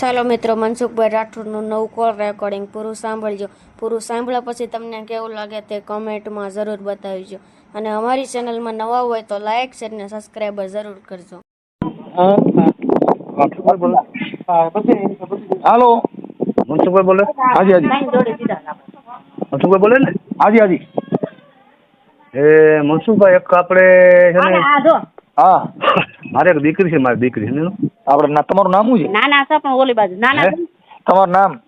ચાલો મિત્રો મનસુખભાઈ રાઠોડનું નવું કોલ રેકોર્ડિંગ પૂરું સાંભળજો. પૂરું સાંભળ્યા પછી તમને કેવું લાગે તે કમેન્ટમાં જરૂર બતાવજો. અને અમારી ચેનલમાં નવા હોય તો લાઇક શેર ને સબસ્ક્રાઈબર જરૂર કરજો. હાલો. મનસુખભાઈ બોલે? હાજી હાજી. મનસુખભાઈ બોલે ને? હાજી હાજી. એ મનસુખભાઈ એક આપણે છે ને હા. મારે એક દીકરી છે મારી દીકરી છે ને આપણે ના તમારું નામ શું છે? ના ના સર પણ ઓલી બાજુ. ના ના હે? તમારું નામ?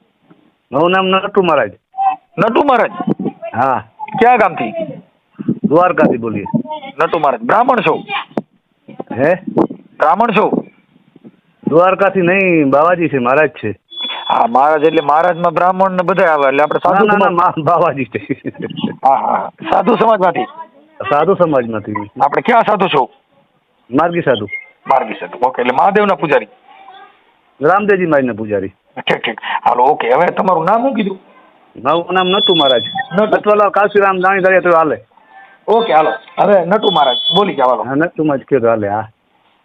મારું નામ નટુ મહારાજ. નટુ મહારાજ? હા. ક્યાં ગામથી? દ્વારકાથી બોલીએ. નટુ મહારાજ બ્રાહ્મણ છો? હે? બ્રાહ્મણ છો? દ્વારકાથી નહીં બાવાજી છે મહારાજ છે. હા મહારાજ એટલે મહારાજમાં બ્રાહ્મણ ને બધા આવે એટલે આપણે સાધુ ના, ના, ના, સમાજ મા- બાવાજી છે. હા હા. સાધુ સમાજમાંથી? સાધુ સમાજમાંથી. આપણે ક્યાં સાધુ છો? માર્ગી સાધુ. માર્ગી સાધુ. ઓકે એટલે મહાદેવના પૂજારી. રામદેવજી મહારાજના પૂજારી. ઠીક ઠીક. હાલો ઓકે હવે તમારું નામ શું કીધું? મારું નામ નટુ મહારાજ. નટુ. નટવાલા કાશીરામ દાણી દરિયા તો હાલે. ઓકે હાલો. હવે નટુ મહારાજ બોલી જાવ હાલો. હા નટુ મહારાજ કીધું હાલે હા.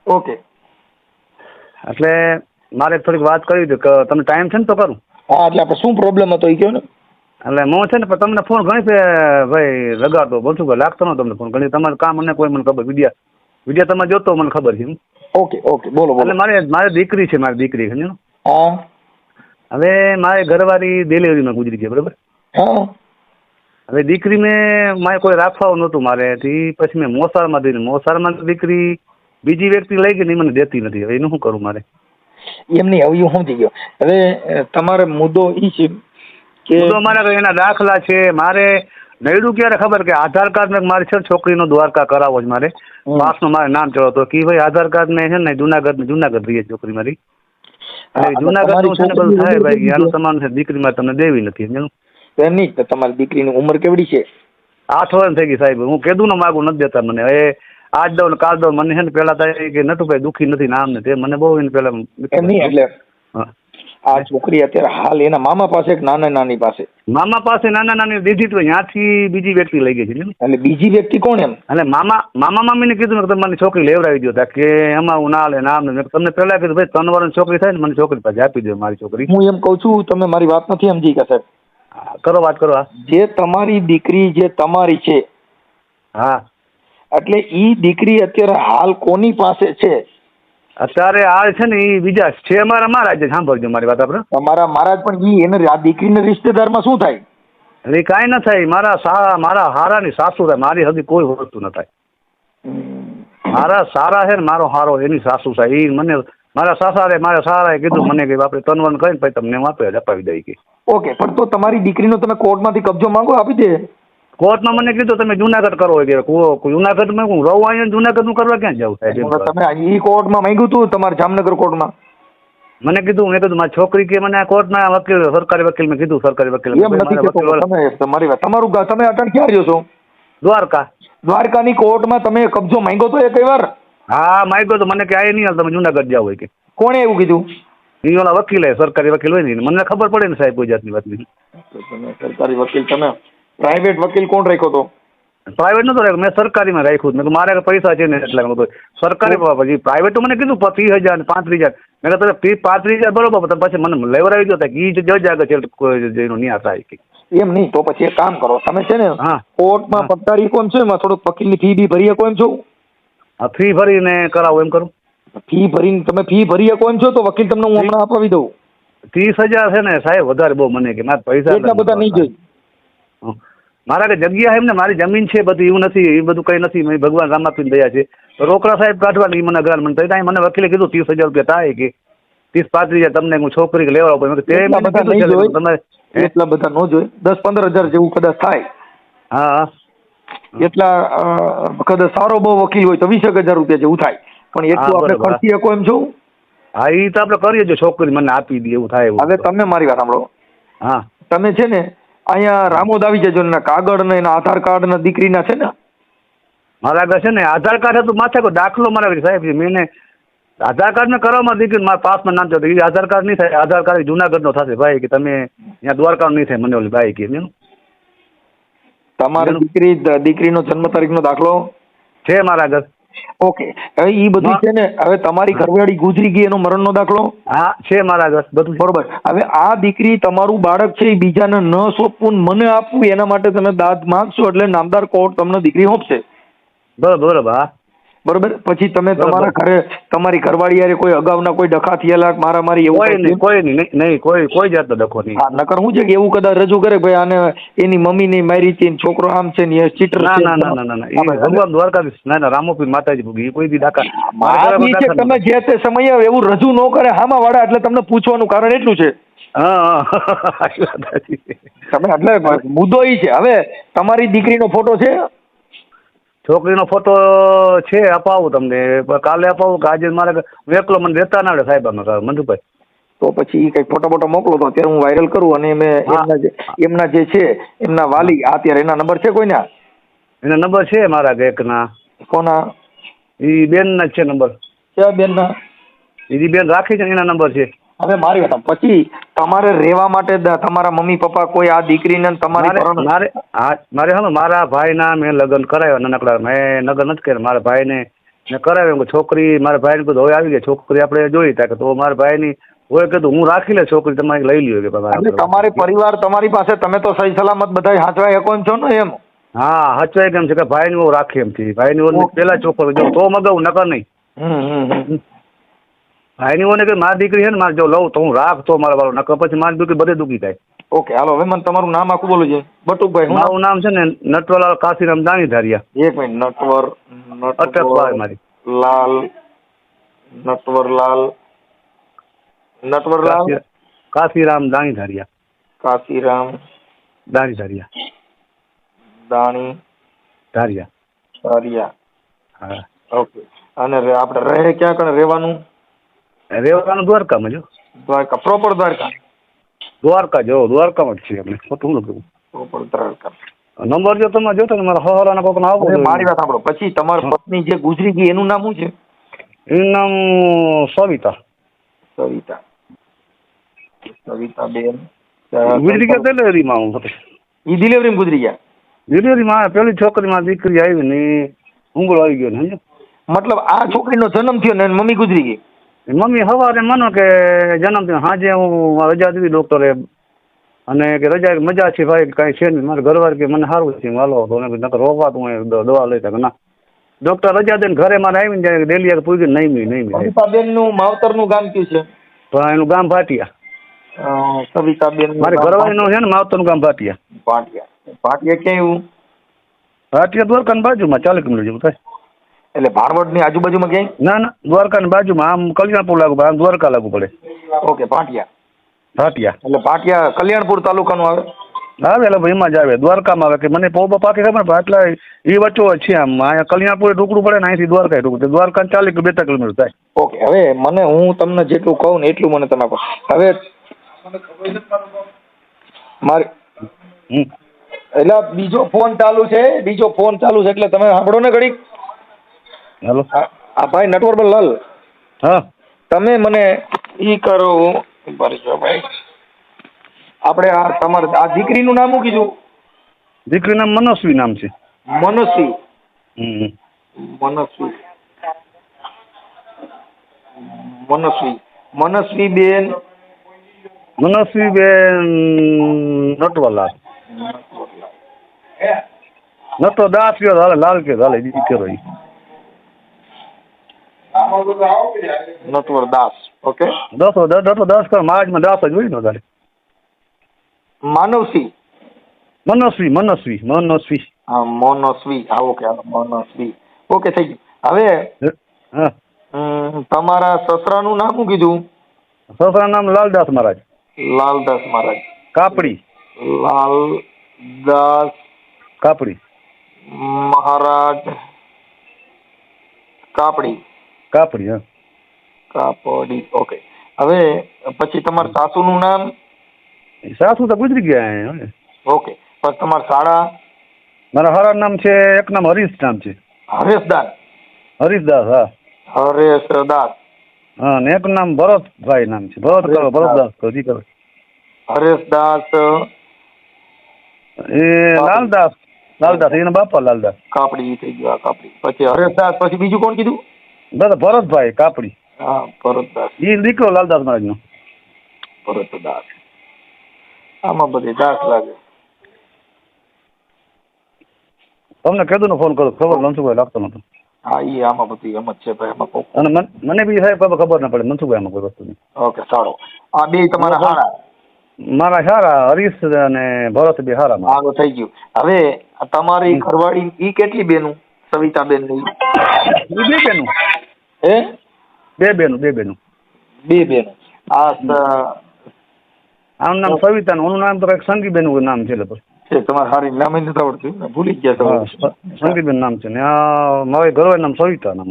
ઓકે એટલે મારે થોડીક વાત કરવી હતી કે તમને ટાઈમ છે ને તો કરું? હા એટલે આપણે શું પ્રોબ્લેમ હતો એ કહો ને? એટલે હું છે ને તમને ફોન ઘણી ભાઈ લગાડતો બધું લાગતો ન તમને ફોન ઘણી તમારું કામ મને કોઈ મને ખબર વિડિયા. વિડિયા તમે જોતો મને ખબર છે ઓકે ઓકે બોલો બોલો. મારે મારે દીકરી છે મારી દીકરી સમજો હા. હવે મારે ઘરવાળી ડિલિવરીમાં ગુજરી ગઈ બરાબર? હા. હવે દીકરી મેં મારે કોઈ રાખવા નહોતું મારે થી પછી મેં મોસાળમાં દીધી મોસાળમાં દીકરી બીજી વ્યક્તિ લઈ ગઈ મને દેતી નથી. હવે એનું શું કરું મારે? એમ નહીં હવે હું સમજી ગયો. હવે તમારે મુદ્દો એ છે કે મુદ્દો મારા એના દાખલા છે. મારે નડ્યું ક્યારે ખબર કે આધાર કાર્ડ ને મારી છે છોકરીનો દ્વારકા કરાવો છે મારે. પાસનું મારે નામ ચડાવતો કે ભાઈ આધાર કાર્ડ ને છે ને જુનાગઢ જુનાગઢ રહીએ છોકરી મારી એટલે જુનાગઢનું છે ને બધું થાય ભાઈ આનું સમાન છે દીકરી મારે તમને દેવી નથી સમજ્યું? એમ નહીં તો તમારી દીકરીની ઉંમર કેવડી છે આઠ વર્ષ થઈ ગઈ સાહેબ હું કીધું ને માગું નથી દેતા મને એ આજ દઉં ને કાલ દઉં મને છે ને પેલા થાય કે નતું ભાઈ દુખી નથી નામ ને તે મને બહુ એને પેલા એમ નહીં એટલે હા. આ છોકરી અત્યારે હાલ એના મામા પાસે એક નાના નાની પાસે? મામા પાસે નાના નાની દીધી તો ત્યાંથી બીજી વ્યક્તિ લઈ ગઈ છે? એટલે બીજી વ્યક્તિ કોણ એમ? એટલે મામા મામા મામીને કીધું કે તમારી છોકરી લેવડાવી દો તા કે એમાં હું ના લે નામ ને તમને પહેલા કીધું ભાઈ ત્રણ વર્ષની છોકરી થાય ને મને છોકરી પાસે આપી દો મારી છોકરી. હું એમ કહું છું તમે મારી વાત નથી સમજી કે સાહેબ. કરો વાત કરો જે તમારી દીકરી જે તમારી છે હા. એટલે ઈ દીકરી અત્યારે હાલ કોની પાસે છે? અત્યારે આ છે ને એ બીજા છે મારા મારા છે સાંભળજો મારી વાત આપણે. તમારા મહારાજ પણ ઈ એને આ દીકરીના રિશ્તેદારમાં શું થાય? એટલે એ કાંઈ ન થાય મારા સારા મારા હારાની સાસુ થાય મારી હજી કોઈ વસ્તુ ન થાય. મારા સારા છે ને મારો હારો એની સાસુ થાય. એ મને મારા સાસારે મારા સારાએ કીધું મને કે આપણે તનવન કરીને પછી તમને હું આપે અપાવી દઈ કે. ઓકે પણ તો તમારી દીકરીનો તમે કોર્ટમાંથી કબજો માંગો આપી દે. કોર્ટમાં મને કીધું તમે જુનાગઢ કરો. કે જુનાગઢમાં હું રહું? અહીંયા જુનાગઢનું કરવા ક્યાં જાવ સાહેબ તમે ઈ કોર્ટમાં માંગ્યું હતું તમારે જામનગર કોર્ટમાં? મને કીધું મેં કીધું મારી છોકરી કે મને આ કોર્ટના વકીલ સરકારી વકીલ મેં કીધું સરકારી વકીલ. એમ નથી કહેતો તમે તમારી વાત તમારું તમે અટણ ક્યાં રહ્યો છો? દ્વારકા. દ્વારકાની કોર્ટમાં તમે કબજો માંગ્યો તો એક વાર? હા માગ્યો તો મને કે આ નહીં હાલ તમે જુનાગઢ જાવ હોય કે. કોણે એવું કીધું? એ ઓલા વકીલ સરકારી વકીલ હોય ને મને ખબર પડે ને સાહેબ ગુજરાતની વાતની. સરકારી વકીલ તમે. પ્રાઇવેટ વકીલ કોણ રાખ્યો તો પ્રાઇવેટ નતો રાખ્યો. મેં સરકારીમાં રાખ્યું મેં મારે પૈસા છે ને એટલે સરકારી પછી પ્રાઇવેટ તો મને કીધું ત્રીસ હજાર પાંત્રીસ હજાર. મેં કહ્યું તમે પાંત્રીસ હજાર બરોબર પણ પછી મને લેવડાવી દો કે એ જજ આગળ છે જેનો ન્યાય થાય એમ નહીં તો પછી એક કામ કરો. તમે છે ને. કોર્ટમાં પટ્ટારી કોમ છો? એમાં થોડુંક વકીલની ફી બી ભરી શકો એમ છો? હા ફી ભરીને કરાવો એમ કરું. ફી ભરીને તમે ફી ભરી શકો એમ છો? તો વકીલ તમને હું હમણાં અપાવી દઉં. ત્રીસ હજાર છે ને સાહેબ વધારે બહુ મને કે મારા પૈસા એટલા બધા નહીં જોઈ. હં. મારા કે જગ્યા એમને મારી જમીન છે બધું એવું નથી એ બધું કંઈ નથી. ભગવાન રામાપીની દયા છે. રોકડા સાહેબ કાઢવાની મને ગ્રાન્ટ મને તો મને વકીલે કીધું ત્રીસ હજાર રૂપિયા થાય કે ત્રીસ પાંત્રીસ હજાર તમને હું છોકરી લેવા પડે તમે એટલા બધા ન જોઈ દસ પંદર હજાર જેવું કદાચ થાય. હા. એટલા કદાચ સારો બહુ વકીલ હોય તો વીસ હજાર રૂપિયા જેવું થાય. પણ એટલું આપણે. ખર્ચી શકો એમ છું. હા એ તો આપણે કરીએ છીએ છોકરી મને આપી દે એવું થાય હવે તમે મારી વાત સાંભળો. હા. તમે છે ને અહીંયા રામોદ આવી જજો ને એના કાગળ ને એના આધાર કાર્ડ ને દીકરીના છે ને. મારા આગળ છે ને આધાર કાર્ડ હતું માથે કોઈ દાખલો મારા સાહેબ મેં આધાર કાર્ડ ને કરવામાં દીકરી મારા પાસમાં નામ છે એ આધાર કાર્ડ નહીં થાય આધાર કાર્ડ જુનાગઢનો થશે ભાઈ કે તમે અહીંયા દ્વારકા નહીં થાય મને ઓલી ભાઈ કે મેં તમારી દીકરી દીકરીનો જન્મ તારીખનો દાખલો? છે મારા આગળ. ઓકે. હવે ઈ બધું છે ને હવે તમારી ઘરવાળી ગુજરી ગઈ એનો મરણનો દાખલો? હા છે મારા ઘર બધું બરોબર. હવે આ દીકરી તમારું બાળક છે એ બીજાને ન સોંપવું મને આપવું એના માટે તમે દાદ માંગશો એટલે નામદાર કોર્ટ તમને દીકરી સોંપશે. બરોબર બરોબર બરોબર? પછી તમે તમારા ઘરે તમારી ઘરવાળી યારે કોઈ અગાઉના કોઈ ડખા થયેલા મારા મારી એવું કોઈ નહીં કોઈ નહીં નહીં, કોઈ કોઈ જાતનો ડખો નહીં. હા નકર હું છે કે એવું કદાચ રજૂ કરે ભાઈ આને એની મમ્મી ની મારી હતી છોકરો આમ છે ને ચીટર ના ના ના ના ભગવાન દ્વારકાધીશ. ના ના રામોપી માતાજી ભોગી. કોઈ દી ડાકા છે તમે જે તે સમયે એવું રજૂ ન કરે હામા વાળા એટલે તમને પૂછવાનું કારણ એટલું છે. તમે એટલે મુદ્દો એ છે. હવે તમારી દીકરીનો ફોટો છે? છોકરીનો ફોટો છે અપાવું તમને. કાલે અપાવું કે આજે મારે હું એકલો મને દેતા ના આવડે સાહેબ અમે મંજુભાઈ. તો પછી એ કંઈક ફોટો ફોટો મોકલો તો અત્યારે હું વાયરલ કરું અને એમના જે એમના જે છે એમના વાલી આ અત્યારે એના નંબર છે કોઈના? એના નંબર છે મારા એકના. કોના? એ બેનના છે નંબર. કયા બેનના? એ બેન રાખી છે એના નંબર છે. હવે મારી વાત પછી તમારે રહેવા માટે તમારા મમ્મી પપ્પા કોઈ આ દીકરીને ને તમારી મારે મારે હા મારા ભાઈના મેં લગ્ન કરાવ્યા નાનકડા મેં લગ્ન નથી કર્યા. મારા ભાઈને મેં કરાવ્યું. કે છોકરી મારા ભાઈને કીધું હવે આવી ગઈ છોકરી આપણે જોઈ તા. કે તો મારા ભાઈની હોય કીધું હું રાખી લે છોકરી તમારી લઈ લ્યો કે તમારે પરિવાર તમારી પાસે તમે તો સહી સલામત બધા હાચવાય એમ છો ને એમ? હા હાચવાય કેમ છે કે ભાઈની હું રાખી એમ થી ભાઈની ઓલી પેલા છોકરો જો તો મગાવું નકર નહીં. ભાઈની ઓને કે મારી દીકરી છે ને મારે જો લઉં તો હું રાખ તો મારા વાળો. નકર પછી મારી દીકરી બધે દુખી થાય. ઓકે હાલો હવે મને તમારું નામ આખું બોલું છે. બટુકભાઈ મારું નામ છે ને નટવરલાલ કાશીરામ દાણી ધારિયા એક મિનિટ નટવર નટવર મારી. લાલ નટવરલાલ નટવરલાલ? કાશી- કાશીરામ દાણી ધારિયા કાશીરામ દાણી ધારિયા દાણી ધારિયા. ધારિયા હા. ઓકે. અને આપણે રહે ક્યાં કણ? રહેવાનું? રેવાનું દ્વારકામાં જો. દ્વારકા પ્રોપર દ્વારકા. દ્વારકા જો દ્વારકામાં જ છીએ અમે ખોટું નથી પ્રોપર દ્વારકા. નંબર જો તમે જોતો ને મારા હવાલાના કોક આવો મારી વાત સાંભળો. પછી તમારી પત્ની જે ગુજરી ગઈ એનું નામ શું છે? એનું નામ સવિતા. સવિતા. સવિતા બેન. ગુજરી ગયા ડિલિવરીમાં હું હતો. એ ડિલિવરીમાં ગુજરી ગયા? ડિલિવરીમાં પેલી છોકરી માં દીકરી આવી ને ઊંઘળો આવી ગયો ને મતલબ આ છોકરીનો જન્મ થયો ને મમ્મી ગુજરી ગઈ? મમ્મી સવારે માનો કે જન્મદિન હાજે સાંજે હું રજા દીધી ડોક્ટરે અને કે રજા મજા છે ભાઈ કાંઈ છે નહીં. મારે ઘરવાર કે મને સારું છે. હાલો. નકર રોવા તો દવા લઈ શકે ના. ડોક્ટર રજા દેન ઘરે મારે આવીને જાય ડેલી પૂરી નહીં મી નહીં મી સવિતાબેનનું માવતરનું ગામ કયું છે? પણ એનું ગામ ભાટિયા. સવિતાબેન મારી ઘરવાળીનું છે ને માવતરનું ગામ ભાટિયા. ભાટિયા. ભાટિયા ક્યાં એવું? ભાટિયા દ્વારકાની બાજુમાં ચાલીસ કિલોમીટર જેવું થાય. એટલે ભાણવડની આજુબાજુમાં ક્યાંય? ના ના દ્વારકાની બાજુમાં. આમ કલ્યાણપુર લાગુ પડે આમ દ્વારકા લાગુ પડે. ઓકે ભાટિયા પાટિયા. એટલે પાટિયા કલ્યાણપુર તાલુકાનું આવે? આવે એટલે એમાં જ આવે. દ્વારકામાં આવે કે મને પૌ પાકી ખબર પણ આટલા એ વચ્ચો છે આમ. અહીંયા કલ્યાણપુર ટુકડું પડે ને અહીંથી દ્વારકા ટુકડું દ્વારકા ચાલીસ કે ત્રણ કિલોમીટર થાય? ઓકે હવે મને હું તમને જેટલું કહું ને એટલું મને તમે આપો હવે મારી એટલે બીજો ફોન ચાલુ છે બીજો ફોન ચાલુ છે એટલે તમે સાંભળો ને ઘડીક. હેલો. આ ભાઈ નટવરબલ લાલ. હા. તમે મને ઈ કરો. ભરજો ભાઈ. આપણે આ તમારે આ દીકરીનું નામ શું કીધું? દીકરી નામ મનસ્વી નામ છે. મનસ્વી. હમ મનસ્વી. મનસ્વી. મનસ્વી બેન. મનસ્વી બેન નટવરલાલ. નટો દાસ કયો હાલે લાલ કયો લાલ ઈ કરો ઈ. નટવર દાસ ઓકે દસ દસો દસ કરો માજમાં દાસ જ હોય ને વધારે માનવસી મનસ્વી મનસ્વી મનસ્વી હા મનસ્વી હા ઓકે મનસ્વી ઓકે થઈ ગયું હવે તમારા સસરાનું નામ શું કીધું? સસરા નામ લાલદાસ મહારાજ. લાલદાસ મહારાજ. કાપડી. લાલદાસ કાપડી. મહારાજ. કાપડી. કાપડી હા. કાપડી ઓકે હવે પછી તમારા સાસુનું નામ? સાસુ તો ગુજરી ગયા અહીંયા. ઓકે પછી તમારા શાળા? મારા હરા નામ છે એક નામ હરીશ નામ છે. હરેશદાસ? હરીશદાસ હા. હરેશદાસ. હા ને એક નામ ભરતભાઈ નામ છે. ભરત કરો ભરતદાસ કરો જી કરો હરેશદાસ. એ લાલદાસ લાલદાસ એના બાપા લાલદાસ. કાપડી થઈ ગયો કાપડી. પછી હરેશદાસ પછી બીજું કોણ કીધું? દાદા ભરતભાઈ કાપડી. હા ભરતદાસ. એ દીકરો લાલદાસ મહારાજનો ભરતદાસ. આમાં બધી દાસ લાગે. તમને કીધું ફોન કરો ખબર મનસુખભાઈ લાગતો નતો હા ઈ આમાં બધી એમ જ છે ભાઈ એમાં અને મન- મને બી સાહેબ ખબર ખબર ના પડે મનસુખભાઈ આમાં કોઈ વસ્તુ નહીં ઓકે સારો. આ બે તમારા હારા. મારા હારા હરીશ અને ભરત બી હારા. આગળ થઈ ગયું. હવે તમારી ઘરવાળી ઈ કેટલી બેનું? સવિતાબેનની બે બેનું? હે? બે બેનું બે બેનું. બે બેનું. આ આનું નામ સવિતા નું નામ તો કંઈક સંગીબેનનું નામ છે લગભગ છે તમારે હારી નામે નથી આવડતું ભૂલી ગયા તમે. સંગીબેન નામ છે ને આ મારે ઘરવાળી નામ સવિતા નામ.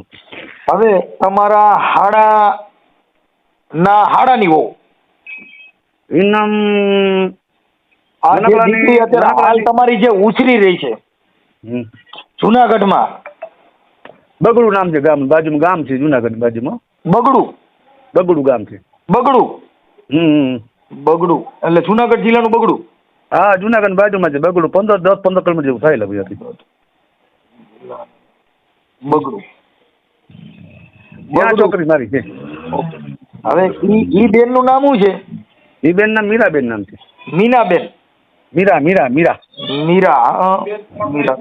હવે તમારા હાડા ના હાડાની વહુ. એ નામ તમારી જે ઉછરી રહી છે. જુનાગઢમાં? બગડું નામ છે ગામ બાજુમાં ગામ છે જુનાગઢ બાજુમાં. બગડું? બગડું ગામ છે. બગડું? હમ. બગડું. એટલે જુનાગઢ જિલ્લાનું બગડું? હા જુનાગઢ બાજુમાં છે. બગડું પંદર દસ પંદર કિલોમીટર જેવું થાય લગભગ બગડું. ત્યાં છોકરી મારી છે. હવે ઈ ઈ બેનનું નામ શું છે? એ બેન નામ મીરાબેન નામ છે. મીનાબેન. મીરા મીરા મીરા. મીરા મીરા.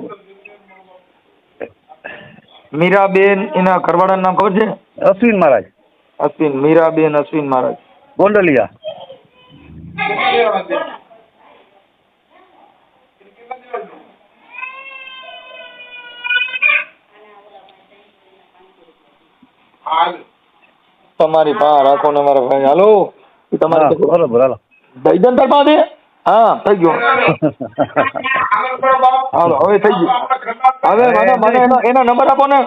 મીરાબેન એના ઘરવાળાનું નામ ખબર છે? અશ્વિન મહારાજ. અશ્વિન મીરાબેન અશ્વિન મહારાજ. ગોંડલિયા. તમારી પા રાખો ને મારા ભાઈ. હાલો? બરાબર તમારી બરોબર હાલો. દઈદંતર પાસે? હા થઈ ગયો. હાલો હવે થઈ ગયું. હવે મને મને એનો એનો નંબર આપો ને.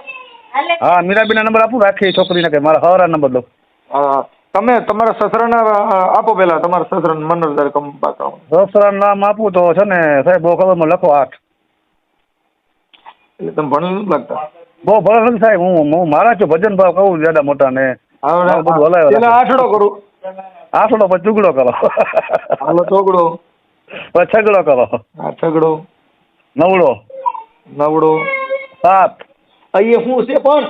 હા મીરાબીના નંબર આપું રાખી છોકરીને કે મારા હવારા નંબર દો. હા, તમે તમારા સસરાના આપો પેલા તમારા સસરા મનોજદાર કમ પાકા સસરા નામ આપું તો છે ને સાહેબ બહુ ખબર લખો આઠ. એટલે તમે ભણી નથી લાગતા? બહુ ભલે નથી સાહેબ હું હું મારા છો ભજન ભાવ કહું જ્યાદા મોટા ને. બધું હલાવ્યા આઠડો કરું. આઠડો પછી ચુગડો કરો. હાલો ચોગડો. છગડો કરો. હા છગડો. નવડો. નવડો. સાત. અહીંયા શું છે પણ?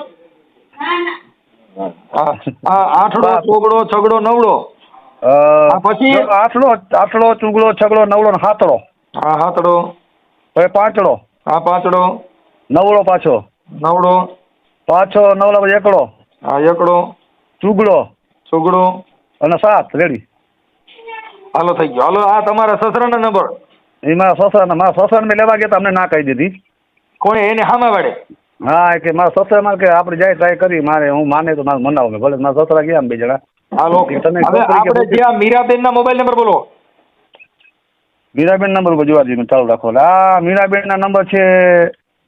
આઠડો ચોગડો છગડો નવડો. પછી? આઠડો આઠડો ચુગડો છગડો નવડો ને હાથડો આ હાથડો પછી પાંચડો. આ પાંચડો. નવડો પાછો. નવડો. પાછો નવડો પછી એકડો. આ એકડો. ચુગડો. ચુગડો. અને સાત રેડી. હાલો થઈ ગયો. હાલો આ તમારા સસરાના નંબર. એ મારા સસરાને મારા સસરાને મેં લેવા ગયા તમને ના કહી દીધી. કોણે? એને સામે વાળે? હા કે મારા સસરા મારે કે આપણે જાય ટ્રાય કરી મારે હું માને તો મારે મનાવું ભલે મારા સસરા ગયા બે જણા. હાલો. તમે આપણે જ્યાં જે મીરાબેન ના મોબાઈલ નંબર બોલો. મીરાબેન નંબર ઉપર જોવા દઈએ ચાલુ રાખો. આ મીરાબેન ના નંબર છે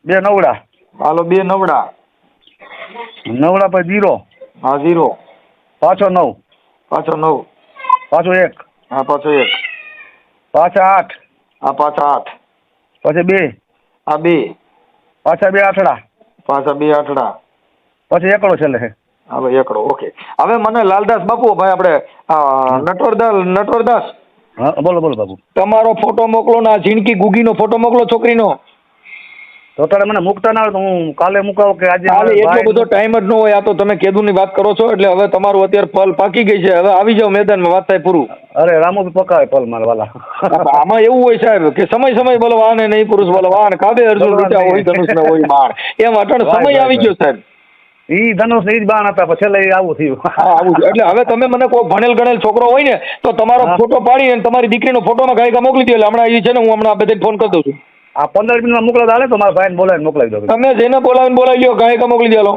બે નવડા. હાલો બે નવડા. નવડા પછી જીરો હા ઝીરો પાછો નવ. પાછો નવ. પાછો એક. હા પાછો એક. પાછા આઠ. હા પાછા આઠ. પછી બે. આ બે. પાછા બે આઠડા. પાછા બે આઠડા. પછી એકડો છેલ્લે છે. હવે એકડો ઓકે. હવે મને લાલદાસ બાપુ ભાઈ આપણે નટવરદાસ નટવરદાસ. હા બોલો બોલો બાપુ. તમારો ફોટો મોકલો ને આ ઝીણકી ગુગીનો ફોટો મોકલો છોકરીનો. તો મને મૂકતા ના તો હું કાલે મુકાવ કે આજે કાલે એટલો બધો ટાઈમ જ ન હોય આ તો તમે કેદુની વાત કરો છો એટલે હવે તમારું અત્યારે ફલ પાકી ગઈ છે હવે આવી જાઓ મેદાનમાં વાત થાય પૂરું. અરે રામુ પકાવે ફલ મારા વાલા. આમાં એવું હોય સાહેબ કે સમય સમય બલવાન નહીં પુરુષ બલવાન કાબે અર્જુન બલવાન હોય. ધનુષ ને હોય બાણ. એમ અટણ સમય આવી ગયો સાહેબ. ઈ ધનુષ ઈ જ બાણ હતા પછી લઈ આવું થયું. આવું એટલે હવે તમે મને કોઈ ભણેલ ગણેલ છોકરો હોય ને તો તમારો ફોટો પાડી અને તમારી દીકરીનો ફોટોમાં ગાયકા મોકલી દે એટલે હમણાં એ છે ને હું હમણાં બધે ફોન કરી દઉં છું. આ પંદર મિનિટમાં મોકલો તો હાલે તો મારા ભાઈને બોલાવીને મોકલાવી દો તમે જેને બોલાવીને બોલાવી લ્યો ગાયકા મોકલી દેલો.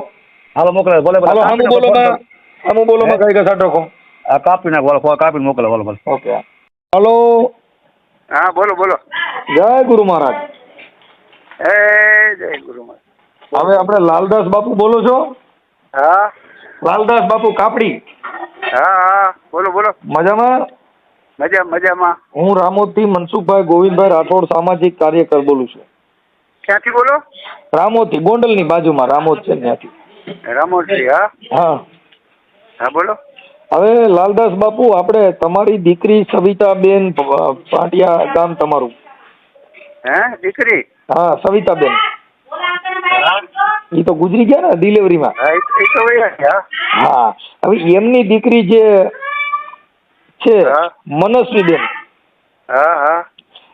હાલો મોકલાવે ભલે હાલો હમુ બોલો માં બોલો માં? ગાયકા સાટ રાખો આ કાપી નાખ વાળો કાપીને મોકલો વાળો ભલે. Okay hello. હા બોલો બોલો. જય ગુરુ મહારાજ. એ જય ગુરુ મહારાજ. હવે આપણે લાલદાસ બાપુ બોલો છો? હા. લાલદાસ બાપુ કાપડી. હા હા બોલો બોલો. મજામાં? મજા મજામાં? હું રામોદથી મનસુખભાઈ ગોવિંદભાઈ રાઠોડ સામાજિક કાર્યકર બોલું છું. ક્યાંથી બોલો? રામોદથી ગોંડલની બાજુમાં રામોદ છે ત્યાંથી. રામોશ્રી હા? હા. હા બોલો. હવે લાલદાસ બાપુ આપણે તમારી દીકરી સવિતાબેન બેન પાટિયા ગામ તમારું. હે દીકરી? હા સવિતાબેન. બેન એ તો ગુજરી ગયા ને ડિલિવરીમાં હા. હવે એમની દીકરી જે છે. મનસ્વીબેન. હા હા.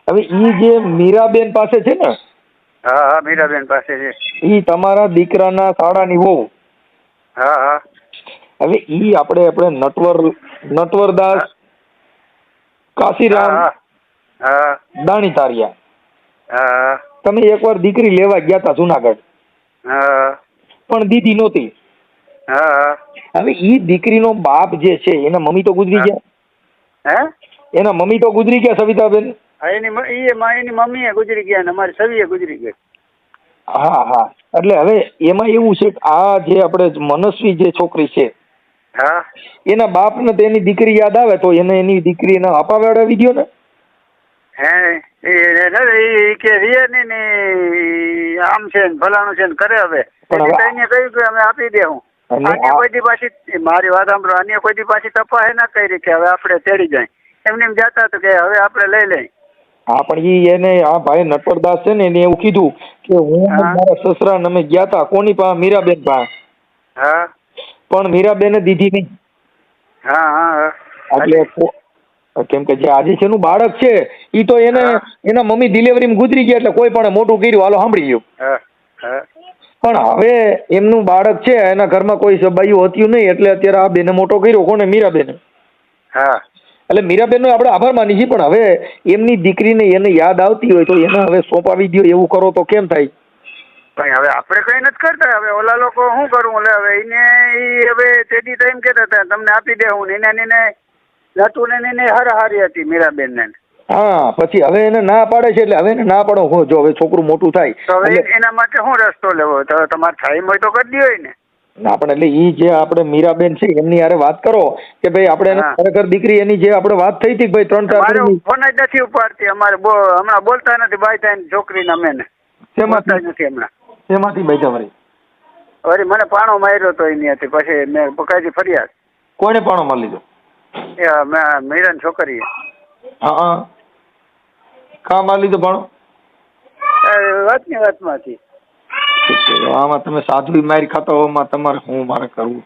હવે ઈ જે મીરાબેન પાસે છે ને હા હા મીરાબેન પાસે છે. ઈ તમારા દીકરાના શાળાની વહુ હા હા. હવે ઈ આપણે આપણે નટવર નટવરદાસ કાશીરામ હા દાણી તારિયા હા તમે એકવાર દીકરી લેવા ગયા હતા જુનાગઢ. હા પણ દીધી નહોતી. હા. હવે ઈ દીકરીનો બાપ જે છે એના મમ્મી તો ગુજરી ગયા. હે? એના મમ્મી તો ગુજરી ગયા સવિતાબેન. એની એની મમ્મી એ ગુજરી ગયા ને અમારી સવીએ ગુજરી ગઈ. હા હા. એટલે હવે એમાં એવું છે કે આ જે આપણે મનસ્વી જે છોકરી છે હા. એના બાપને ને તેની દીકરી યાદ આવે તો એને એની દીકરીને અપાવડાવી દ્યો ને? હે એ કે રીએ ને આમ છે ને ફલાણું છે ને કરે હવે. એને કહ્યું કે અમે આપી દે હું અને અન્ય કોઈ દી પાછી મારી વાત સાંભળો અન્ય કોઈ દી પાછી તપાસે ના કરી કે હવે આપણે તેડી જાય. એમને એમ જાતા તો કે હવે આપણે લઈ લઈ. હા પણ ઈ એને આ ભાઈ નટવરદાસ છે ને એને એવું કીધું કે હું મારા સસરા અમે ગયા હતા કોની પા મીરાબેન પા. હા. પણ મીરાબેને દીધી નહીં. હા હા એટલે કેમ કે જે આજે છે નું બાળક છે ઈ તો એને એના મમ્મી ડિલિવરીમાં ગુજરી ગયા એટલે કોઈ પણ મોટું કર્યું હાલો સાંભળી ગયું. હા હા. પણ હવે એમનું બાળક છે એના ઘરમાં કોઈ સબાયું હતું નહીં એટલે અત્યારે આ બેને મોટો કર્યો કોને મીરાબેને. હા. એટલે મીરાબેનનો આપણે આભાર માની છીએ પણ હવે એમની દીકરીને એને યાદ આવતી હોય તો એને હવે સોંપાવી દો એવું કરો તો કેમ થાય? પણ હવે આપણે કઈ નથી કરતા. હવે ઓલા લોકો શું કરવું એટલે હવે એને હવે તેદી ટાઈમ કહેતા હતા તમને આપી દે હું. એને એને નતું ને હર હારી હતી મીરાબેન ને હા પછી હવે એને ના પાડે છે એટલે હવે એને ના પાડો. હો જો હવે છોકરું મોટું થાય તો હવે એટલે એના માટે શું રસ્તો લેવો? તો તમારે થાય હોય તો કરી દો ને. ના પણ એટલે એ જે આપણે મીરાબેન છે એમની યારે વાત કરો કે ભાઈ આપણે એને ખરેખર દીકરી એની જે આપણે વાત થઈ હતી ભાઈ ત્રણ ચાર ફોન જ નથી ઉપાડતી. અમારે હમણાં બોલતા નથી ભાઈ થાય છોકરીને અમે ને નથી હમણાં. શેમાંથી ભાઈ વળી અરે મને પાણો માર્યો તો એની હતી પછી મેં પકાજી ફરિયાદ. કોને પાણો મારી લીધો? એ મેં મીરાની છોકરીએ. હા હા. કા મારી લીધો ભણો? વાતની વાતમાંથી. આમાં તમે સાધુ મારી ખાતા હોમાં તમારે હું મારે કરવું?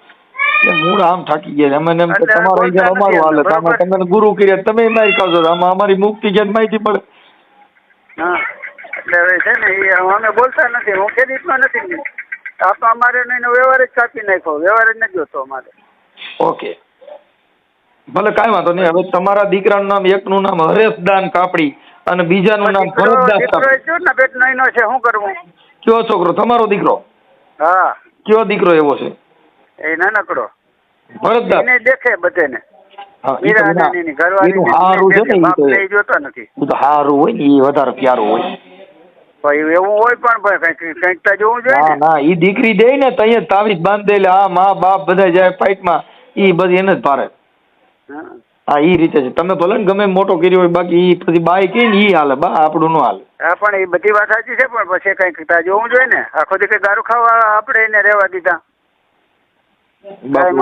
મૂળ આમ થાકી ગયા. અમે એમ કે તમારો અહીંયા અમારું નથી હાલે. આમાં તમે ગુરુ કર્યા તમે મારી ખાવ છો આમાં અમારી મુક્તિ ક્યાંક માહિતી પડે. હા. એટલે હવે છે ને એ અમે બોલતા નથી. હું ખેડૂતમાં નથી. આપણે અમારે એનો વ્યવહાર જ કાપી નાખ્યો. વ્યવહાર જ નથી જોતો અમારે. ઓકે. ભલે કાંઈ વાંધો નહીં. હવે તમારા દીકરાનું નામ એકનું નામ હરેશ દાન કાપડી. અને બીજાનું નામ ને પેટ નાનો છે. શું કરવું? કયો છોકરો? તમારો દીકરો? હા. કયો દીકરો એવો છે? એ નાનકડો. ભરતદાસ એને દેખે બધેને. દીકરી દે ને જ તાવીજ બાંધ દે એટલે આ મા બાપ બધા જાય ફાઇટમાં ઈ બધી એને જ ભારે. હા. ઈ રીતે છે. તમે ભલે ને ગમે મોટો કર્યો હોય બાકી ઈ પછી બાય કે ને ઈ હાલે બા આપણું નો હાલે. હા પણ એ બધી વાત સાચી છે પણ પછી કંઈક જોવું જોઈએ ને. આખો દી કઈ ગારું ખાવા આપણે એને રહેવા દીધા.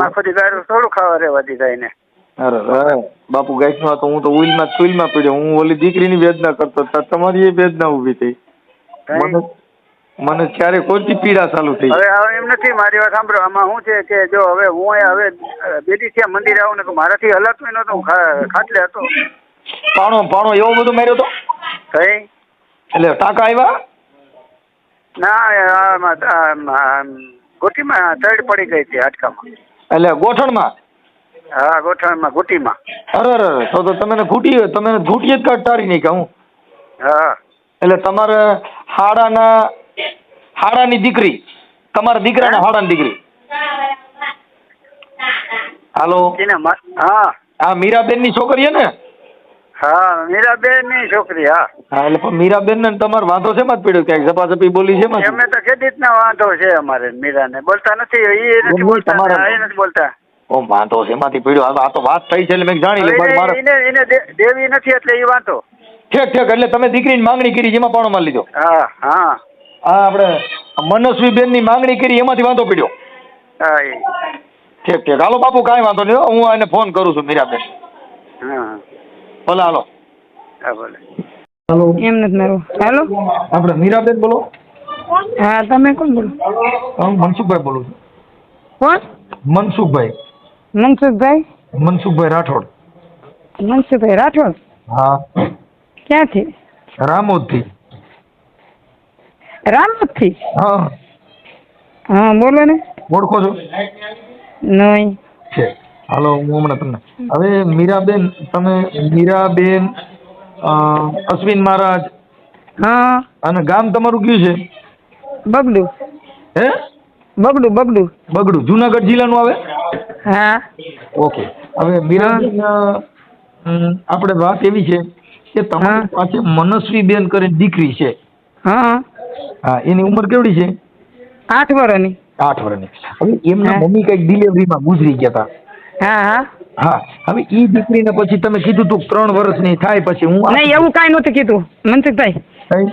આખો દી ગારું થોડું ખાવા રહેવા દીધા એને. અરે બાપુ ગાઈસમાં તો હું તો ઉઈલમાં સુઈલમાં પડ્યો. હું ઓલી દીકરીની વેદના કરતો તમારી એ વેદના ઊભી થઈ. મને ક્યારે કોઈ પીડા ચાલુ થઈ હવે હવે એમ નથી મારી વાત સાંભળો. આમાં શું છે કે જો હવે હું હવે બેટી છે મંદિરે આવું ને તો મારાથી હલાતું નહોતું હું ખાટલે હતો. પાણો પાણો એવો બધું માર્યો તો? કઈ? એટલે ટાંકા આવ્યા ના ગોટીમાં તડ પડી ગઈ હતી હાટકામાં એટલે ગોઠણમાં? હા ગોઠણમાં ગોટીમાં. અરે અરે તો તો તમે ઘૂટી તમે ઘૂંટીએ જ કાઢ તારી નહીં હું. હા. એટલે તમારે હાડાના હાડાની દીકરી. તમારા દીકરાને હાડાની દીકરી. હાલો. હા. આ મીરાબેનની છોકરી ને? હા મીરાબેનની છોકરી હા. હા એટલે પણ મીરાબેન ને તમારે વાંધો છે જ પડ્યો? ક્યાંક ઝપાઝપી બોલી છે માં એમને તો ના વાંધો છે અમારે મીરાને? બોલતા નથી એ નથી બોલતા ને એ નથી બોલતા. ઓ વાંધો છે એમાંથી પડ્યો. આ તો વાત થઈ છે એટલે મેં જાણી લે મારે એને એને દેવી નથી એટલે એ વાંધો. ઠેક ઠેક એટલે તમે દીકરીની માંગણી કરી જેમાં પણ મારી લીધો. હા હા. હા આપણે મનસ્વી બેનની માંગણી કરી એમાંથી વાંધો પડ્યો. હા એ. ઠીક ઠીક. હાલો બાપુ કાંઈ વાંધો નહીં. હું એને ફોન કરું છું મીરાબેન. હા. ભલે હાલો. હા ભલે. હેલો. એમ નથી મારું. હાલો. આપણે મીરાબેન બોલો. હા તમે કોણ બોલો? હું મનસુખભાઈ બોલું છું. કોણ? મનસુખભાઈ. મનસુખભાઈ? મનસુખભાઈ રાઠોડ. મનસુખભાઈ રાઠોડ? હા. ક્યાંથી? રામોદથી. રામોદથી હા. હા બોલો ને. ઓળખો છો? નહીં. છે. હાલો હું હમણાં તમને. હવે મીરાબેન તમે મીરાબેન અશ્વિન મહારાજ હા. અને ગામ તમારું કયું છે? બગડું. હે? બગડું બગડું. બગડું. જુનાગઢ જિલ્લાનું આવે? હા. ઓકે. હવે મીરાબેન આપણે વાત એવી છે કે તમારી પાસે મનસ્વી બેન કરીને દીકરી છે. હા. હા એની ઉંમર કેવડી છે? આઠ વર્ષની આઠ વર્ષની હવે એમના મમ્મી કંઈક ડિલિવરીમાં ગુજરી ગયા હતા હા હા. હા હવે ઈ દીકરીને પછી તમે કીધું તું ત્રણ વર્ષની થાય પછી હું નહીં એવું કાંઈ નહોતું કીધું મનસુખભાઈ.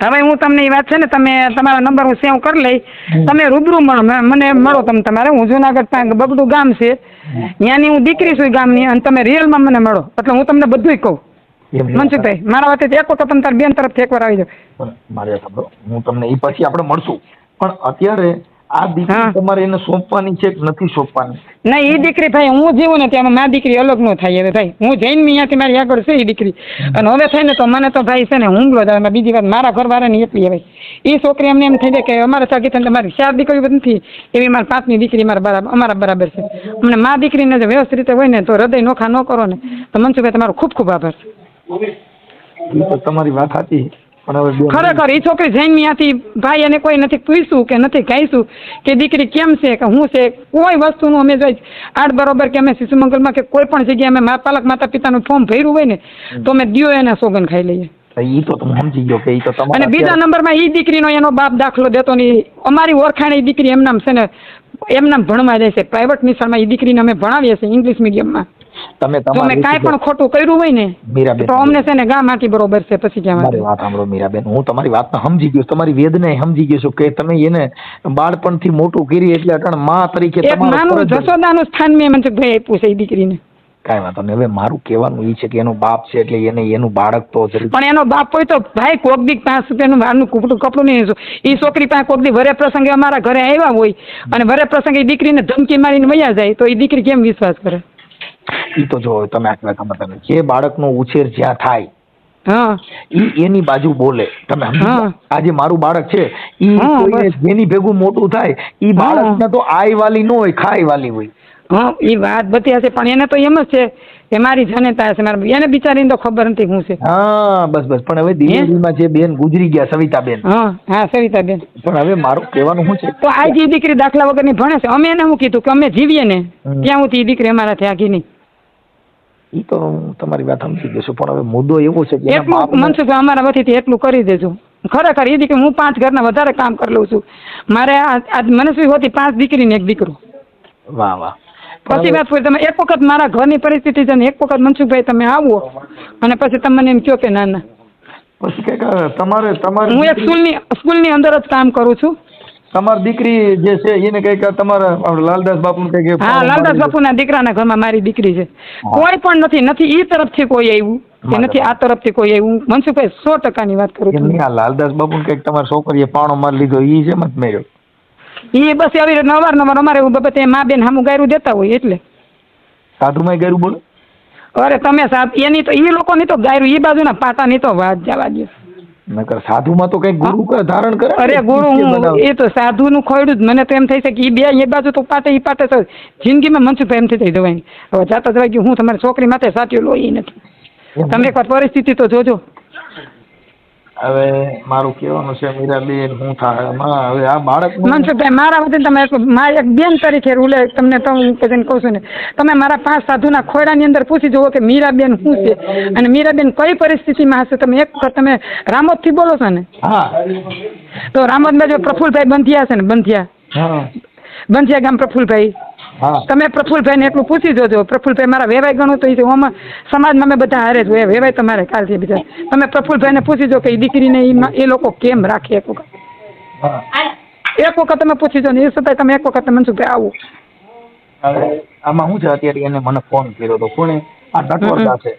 હવે હું તમને એ વાત છે ને તમે તમારો નંબર હું સેવ કરી લઈ તમે રૂબરૂ મળો મને મળો તમે તમારે. હું જુનાગઢ બગડું ગામ છે. ત્યાંની હું દીકરી છું ગામની અને તમે રિયલમાં મને મળો. એટલે હું તમને બધુંય કહું. મનસુખભાઈ મારા વખતે એક વખત તમે તારી બેન તરફથી એકવાર આવી જાવ મારે સાંભળો હું તમને એ પછી આપણે મળશું. પણ અત્યારે આ દીકરી તમારે એને સોંપવાની છે કે નથી સોંપવાની? નહીં એ દીકરી ભાઈ હું જીવું ને ત્યાં મારી દીકરી અલગ નો થાય હવે ભાઈ. હું જઈને અહીંયાથી મારી આગળ છે એ દીકરી. અને હવે થાય ને તો મને તો ભાઈ છે ને હુમલો જ બીજી વાત મારા ઘરવાળાની એટલી હવે. એ છોકરી અમને એમ થઈ જાય કે અમારા સાગી થઈને મારી ચાર દીકરીઓ નથી. એવી મારી પાંચમી દીકરી મારા બરાબર અમારા બરાબર છે. અમને મા દીકરીને જો વ્યવસ્થિત રીતે હોય ને તો હૃદય નોખા ન કરો ને. તો મનસુખભાઈ તમારો ખૂબ ખૂબ આભાર. તમારી વાત સાચી ખરેખર એ છોકરી જઈને ત્યાંથી ભાઈ એને કોઈ નથી પૂછ્યું કે નથી કહીશું કે દીકરી કેમ છે કે હું છે કોઈ વસ્તુનું અમે જોઈ આઠ બરોબર કે અમે શિશુ મંગલમાં કે કોઈ પણ જગ્યાએ અમે પાલક માતા પિતાનું ફોર્મ ભર્યું હોય ને તો અમે દિયો એના સોગન ખાઈ લઈએ. ઈ તો તમે સમજી ગયો કે ઈ તો અને બીજા નંબરમાં ઈ દીકરીનો એનો બાપ દાખલો દેતો નહીં. અમારી ઓળખાણ એ દીકરી એમનામ છે ને એમનામ ભણવા જાય છે. પ્રાઇવેટ નિશાળમાં ઈ દીકરીને અમે ભણાવીએ છીએ ઇંગ્લિશ મીડિયમમાં તમે અમે કાંઈ પણ ખોટું કર્યું હોય ને મીરાબેન તો અમને છે ને ગામ આખી બરોબર છે પછી ક્યાં મારી વાત સાંભળો મીરાબેન હું તમારી વાતને સમજી ગયો. તમારી વેદને સમજી ગયો છું કે તમે એને બાળપણથી મોટું કરી એટલે અટણમાં તરીકે તમારું નાનું જસોદાનું સ્થાન મેં મનસુખભાઈ આપ્યું છે એ દીકરીને. કાંઈ વાંધો નહીં હવે મારું કહેવાનું એ છે કે એનો બાપ છે એટલે એને એનું બાળક તો પણ એનો બાપ હોય તો ભાઈ કોક દી પાંચ રૂપિયાનું બહારનું કપડું કપડું નહીં એ છોકરી પાસે કોક દી વરે પ્રસંગે અમારા ઘરે આવ્યા હોય અને વરે પ્રસંગે એ દીકરીને ધમકી મારીને વયા જાય તો એ દીકરી કેમ વિશ્વાસ કરે? તો જો તમે આટલા ખબર તમે જે બાળકનો ઉછેર જ્યાં થાય ઈ એની બાજુ બોલે. તમે આજે મારું બાળક છે ઈ હા. જેની ભેગું મોટું થાય ઈ બાળકને તો આઈ વાલી ન હોય ખાઈ વાલી હોય. હા એ વાત બધી હશે પણ એને તો એમ જ છે કે મારી જનતા છે મારા એને બિચારીને તો ખબર નથી શું છે. હા બસ બસ. પણ હવે દિલ્હીમાં જે બેન ગુજરી ગયા સવિતાબેન. હા હા સવિતાબેન. પણ હવે મારું કહેવાનું શું છે? તો આ જે દીકરી દાખલા વગરની ભણે છે અમે એને શું કીધું કે અમે જીવીએ ને ત્યાં હું દીકરી ત્યાં આગી નહીં. ઈ તો હું તમારી વાત સમજી ગયો છું પણ હવે મુદ્દો એવો છે કે એટલું બાપને- અમારા વતીથી એટલું કરી દેજો. ખરેખર એ દીકરી હું પાંચ ઘરના વધારે કામ કરી લઉં છું. મારે આ મનસ્વી હોતી પાંચ દીકરી ને એક દીકરો. વાહ વાહ. પછી વાત પૂરી તમે એક વખત મારા ઘરની પરિસ્થિતિ છે ને એક વખત મનસુખભાઈ તમે આવો અને પછી તમને એમ કહો કે ના ના. પછી કે તમારે તમારે હું એક સ્કૂલની સ્કૂલની અંદર જ કામ કરું છું. તમારી દીકરી જે છે એને કંઈક તમારા લાલદાસ બાપુ કંઈક હા લાલદાસ બાપુના દીકરાના ઘરમાં મારી દીકરી છે. કોઈ પણ નથી નથી ઈ તરફથી કોઈ આવ્યું. કે નથી આ તરફથી કોઈ આવ્યું. મનસુખભાઈ સો ટકાની વાત કરું છું. આ લાલદાસ બાપુ કંઈક તમારી છોકરીએ પાણો મારી લીધો ઈ છે મત મેર્યો એ બસ આવી રીતે નવાર નવાર અમારે એવું બાબતે મા બેન સામું ગાયરું દેતા હોય એટલે. સાધુમાં ગાયરું બોલો. અરે તમે સાથ એની તો એ લોકોની તો ગાયરું એ બાજુના પાટાની તો વાત જવા દો નકર સાધુમાં તો કઈ ગુરુ ધારણ કરે અરે ગુરુ હું એ તો સાધુનું ખોયડું જ. મને તો એમ થઈ છે કે એ બે એ બાજુ તો પાટે એ પાટે તો જિંદગીમાં મનસુખભાઈ એમ થઈ જાય દવાઈ હવે જાતા જવાય હું તમારી છોકરી માટે સાચું લો એ નથી તમે એકવાર પરિસ્થિતિ તો જોજો. હવે મારું કહેવાનું છે મીરાબેન હું થાય. એમાં હવે આ બાળક મનસુખભાઈ મારા વતી તમે મારી એક બેન તરીકે રૂલે. તમને તો હું કહું છું ને. તમે મારા પાંચ સાધુના ખોડાની અંદર પૂછી જુઓ કે મીરાબેન શું છે. અને મીરાબેન કઈ પરિસ્થિતિમાં હશે? તમે એક તમે રામોદથી બોલો છો ને. હા. તો રામોદમાં જો પ્રફુલભાઈ બંધિયા છે ને બંધિયા. હા. બંધિયા ગામ પ્રફુલભાઈ. તમે પ્રફુલભાઈને એટલું પૂછી જોજો. પ્રફુલભાઈ મારા વેવાય ગણું તો એ ઓમાં સમાજમાં અમે બધા હારે જ હોય. વેવાય તમારે કાલથી બીજા. તમે પ્રફુલભાઈને પૂછી જો કે દીકરીને એ લોકો કેમ રાખે એક વખત? એક વખત તમે પૂછી જો ને એ છતાંય તમે એક વખત મનસુખભાઈ આવો. આમાં શું છે અત્યારે એને મને ફોન કર્યો તો કોણે? આ નટવરદા છે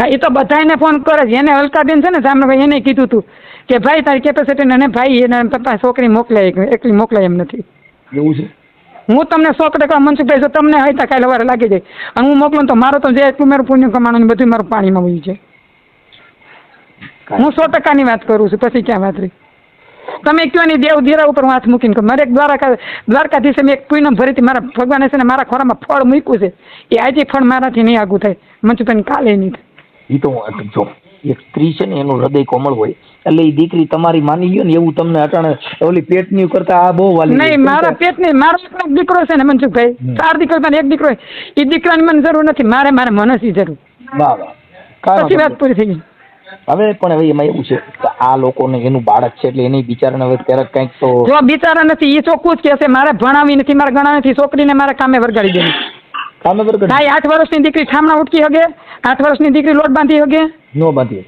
હા એ તો બધાને ફોન કરે છે. એને અલકાબેન છે ને સામનેભાઈ એને કીધું હતું કે ભાઈ તારી કેપેસિટી અને ભાઈ એને પપ્પા છોકરી મોકલાય એકલી મોકલાય એમ નથી. એવું છે? હું તમને સો ટકા મનસુખભાઈ જો તમને હોય તો કાલે સવારે લાગી જાય. અને હું મોકલું તો મારો તો જે એટલું મારું પુણ્ય કમાણું બધું મારું પાણીમાં વયું છે હું સો ટકાની વાત કરું છું પછી ક્યાં વાત રહી? તમે કયો નહીં દેવ ધીરા ઉપર હું હાથ મૂકીને કહું. મારે એક દ્વારકા દ્વારકાધીશે મેં એક પૂનમ ભરીથી મારા ભગવાને છે ને મારા ખોરામાં ફળ મૂક્યું છે. એ આજે ફળ મારાથી નહીં આગું થાય. મનસુખભાઈ કાલે નહીં થાય. એ તો જો એક સ્ત્રી છે ને એનું હૃદય કોમળ હોય. એટલે એ દીકરી તમારી માની ગયો ને એવું તમને અટાણે ઓલી પેટની કરતા આ બહુ વાલી નહીં મારા પેટની મારો એક દીકરો છે ને મનસુખભાઈ. ચાર દીકરો એક દીકરો એ દીકરાની મને જરૂર નથી મારે મારે મનસની જરૂર. વાહ વાહ. પછી વાત પૂરી થઈ ગઈ. હવે પણ હવે એમાં એવું છે કે આ લોકોને એનું બાળક છે એટલે એની બિચારાને હવે ક્યારેક કંઈક તો જો બિચારા નથી એ ચોખ્ખું જ કહેશે મારે ભણાવી નથી મારે ગણા નથી છોકરીને મારે કામે વરગાડી દેવી. કામે વરગાડી ભાઈ આઠ વર્ષની દીકરી ઠામણા ઉઠકી હગે આઠ વર્ષની દીકરી લોટ બાંધી હગે. નો બધી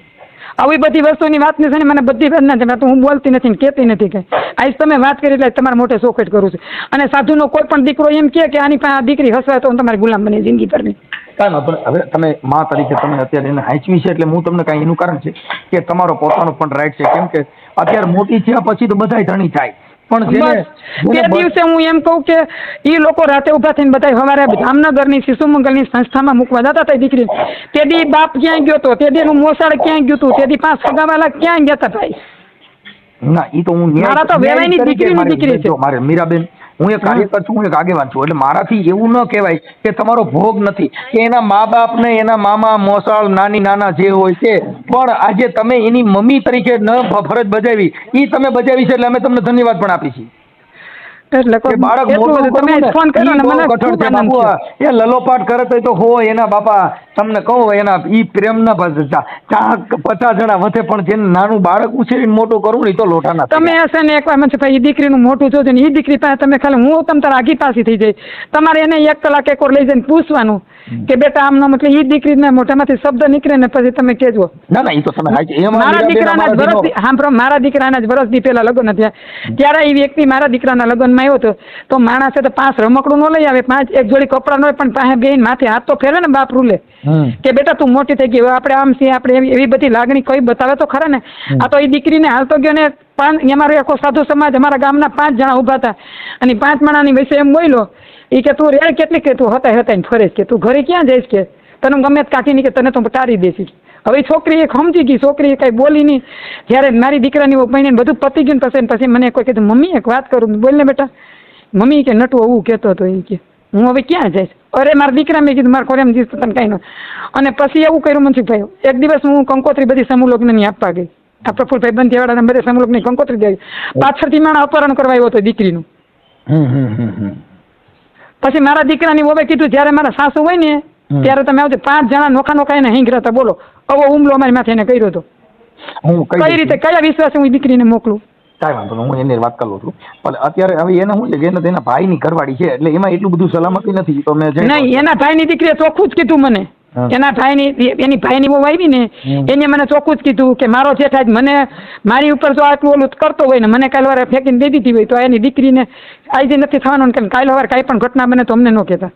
આવી બધી વસ્તુની વાત છે ને મને બધી વાત છે તો હું બોલતી નથી ને કહેતી નથી કે આજ તમે વાત કરી એટલે તમારા મોટે સોકેટ કરું છું. અને સાધુનો કોઈ પણ દીકરો એમ કહે કે આની પાસે આ દીકરી હસવાય તો હું તમારી ગુલામ બની જિંદગી પરની કાંઈ વાંધો હવે તમે મા તરીકે તમે અત્યારે એને હાંચવી છે એટલે હું તમને કાંઈ એનું કારણ છે કે તમારો પોતાનો પણ રાઈટ છે. કેમ કે અત્યારે મોટી થયા પછી તો બધાય ધણી થાય. પણ તે દિવસે હું એમ કહું કે એ લોકો રાતે ઊભા થઈને બધા સવારે જામનગરની શિશુ મંગલની સંસ્થામાં મૂકવા જતા હતા દીકરી. તે દી બાપ ક્યાંય ગયો તો? તે દી મોસાળ ક્યાંય ગયું હતું તે? દી પાંચ સગાવાલા ક્યાંય ગયા હતા ભાઈ? ના એ તો હું મારા તો વેવાઈની દીકરીની દીકરી છે. મારે મીરાબેન હું એક કાર્યકર છું હું એક આગેવાન છું એટલે મારાથી એવું ન કહેવાય કે તમારો ભોગ નથી કે એના મા બાપ ને એના મામા મોસાળ નાની નાના જે હોય છે પણ આજે તમે એની મમ્મી તરીકે ન ફરજ બજાવી એ તમે બજાવી છે એટલે અમે તમને ધન્યવાદ પણ આપી છીએ એટલે બાળક એટલું મોટું બધું તમે ફોન કર્યો ને મને ખૂબ આનંદ થયો. એ લલોપાટ કરે તો તો હોય એના બાપા તમને કહું એના ઈ પ્રેમના પાસે ચા ચા પચાસ જણા વધે પણ જેને નાનું બાળક ઉછેરીને મોટું કરવું ને તો લોટા ના તમે હશે ને એકવાર મને ભાઈ એ દીકરીનું મોટું જોજો ને એ દીકરી પાસે તમે ખાલી હું તમ તાર આગી પાછી થઈ જાય તમારે એને એક કલાક એક વાર લઈ જઈને પૂછવાનું. કે બેટા આમ નામ એટલે એ દીકરીને મોઢામાંથી શબ્દ નીકળે ને પછી તમે કહેજો. ના ના એ તો તમે મારા દીકરાના જ અમારાથી હા મારા દીકરાના જ વરસથી પહેલા લગ્ન થયા. ત્યારે એ વ્યક્તિ મારા દીકરાના લગ્નમાં આવ્યો હતો. તો માણસે તો પાંચ રમકડું ન લઈ આવે પાંચ એક જોડી કપડાં ન હોય પણ પાસે બેન માથે હાથ તો ફેરવે ને બાપ રૂલે. કે બેટા તું મોટી થઈ ગઈ આપણે આમ છીએ આપણે એવી બધી લાગણી કોઈ બતાવે તો ખરા ને? આ તો એ દીકરીને હાલ તો ગયો ને પણ અમારો આખો સાધુ સમાજ અમારા ગામના પાંચ જણા ઊભા હતા. અને પાંચ માણાની વિશે એમ બોલ્યો એ કે તું રેડ કેટલીક કે તું હતા હતા ને ફરે કે તું ઘરે ક્યાં જઈશ કે? તને ગમે નહીં કે તને તો ટારી દેશી હવે છોકરી એક સમજી ગઈ છોકરી કઈ બોલી નહીં. જ્યારે મારી દીકરાની બહેને બધું પતી ગયું પછી પછી મને કોઈ કીધું મમ્મી એક વાત કરું બોલ ને બેટા. મમ્મી કે નટુ આવું કહેતો હતો. એ કે હું હવે ક્યાં જઈશ? અરે મારા દીકરા મેં કીધું મારા ખોરેમ જીસ તને કાંઈ ન. અને પછી એવું કર્યું મનસુખભાઈ. એક દિવસ હું કંકોત્રી બધી સમૂહ લગ્નની આપવા ગઈ. આ પ્રફુલભાઈ બંધીવાળાને બધે સમૂહ લગ્ન કંકોત્રી દે પાછળથી મારા અપહરણ કરવા આવ્યો હતો દીકરીનું. પછી મારા દીકરાની વોવે કીધું જ્યારે મારા સાસુ હોય ને ત્યારે તમે આવજો. પાંચ જણા નોખા નોખા એને હિંગ રહેતા. બોલો આવો હુમલો અમારી માથે એને કર્યો હતો. હું કઈ રીતે કયા વિશ્વાસે હું દીકરીને મોકલું? કાંઈ વાંધો હું એની વાત કરું છું. પણ અત્યારે હવે એને શું છે કે એને તેના ભાઈની ઘરવાળી છે એટલે એમાં એટલું બધું સલામતી નથી. તો મેં નહીં એના ભાઈની દીકરીએ ચોખ્ખું જ કીધું મને. એના ભાઈની એની ભાઈની બહુ આવી ને એને મને ચોખ્ખું જ કીધું કે મારો જેઠા જ મને મારી ઉપર જો આટલું ઓલું કરતો હોય ને મને કાલ વારે ફેંકીને દે દીધી હોય તો એની દીકરીને આજે નથી થવાનું કે કાલે વારે કાંઈ પણ ઘટના બને તો અમને ન કહેતા.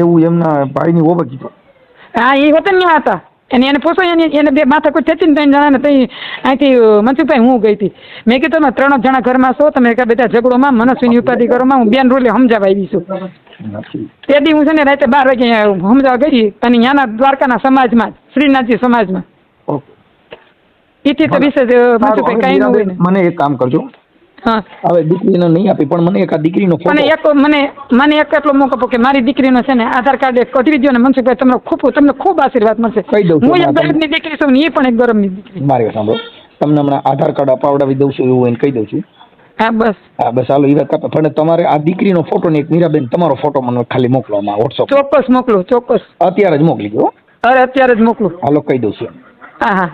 એવું એમના ભાઈની ઓબે કીધું હા એ હોતે ને હતા એને એને પૂછો એને એને બે માથા કોઈ થતી ને ત્રણ જણાને તઈ અહીંથી મનસુખભાઈ હું ગઈ હતી. મેં કીધું તમે ત્રણ જણા ઘરમાં છો તમે કે બધા ઝઘડોમાં મનસ્વીની ઉપાધિ કરોમાં હું બેન રોલે સમજાવવા આવી છું. નથી તે દી હું છે ને રાતે બાર વાગે સમજાવ ગઈ અને ત્યાંના દ્વારકાના સમાજમાં શ્રીનાથજી સમાજમાં. એથી તો વિશે જ, અ, મનસુખભાઈ કાંઈ ન હોય મને એક કામ કરજો. હવે દીકરીને નહીં આપી પણ મને એક આ દીકરીનો મને એક મને મને એક એટલો મોકો આપો કે મારી દીકરીનો છે ને આધાર કાર્ડ એક કઢવી દો ને મનસુખભાઈ તમને ખૂબ તમને ખૂબ આશીર્વાદ મળશે. કહી દઉં હું એક ગરીબની દીકરી છું ને એ પણ એક ગરમની દીકરી. મારી સાંભળો. તમને હમણાં આધાર કાર્ડ અપાવડાવી દઉં છું એવું એને કહી દઉં છું. હા બસ. હા બસ હાલો એ વાત કરતા પણ તમારે આ દીકરીનો ફોટો ને એક મીરાબેન તમારો ફોટો મને ખાલી મોકલવામાં વોટ્સઅપ ચોક્કસ મોકલો ચોક્કસ. અત્યારે જ મોકલી દો અરે અત્યારે જ મોકલું. હાલો કહી દઉં છું હા હા.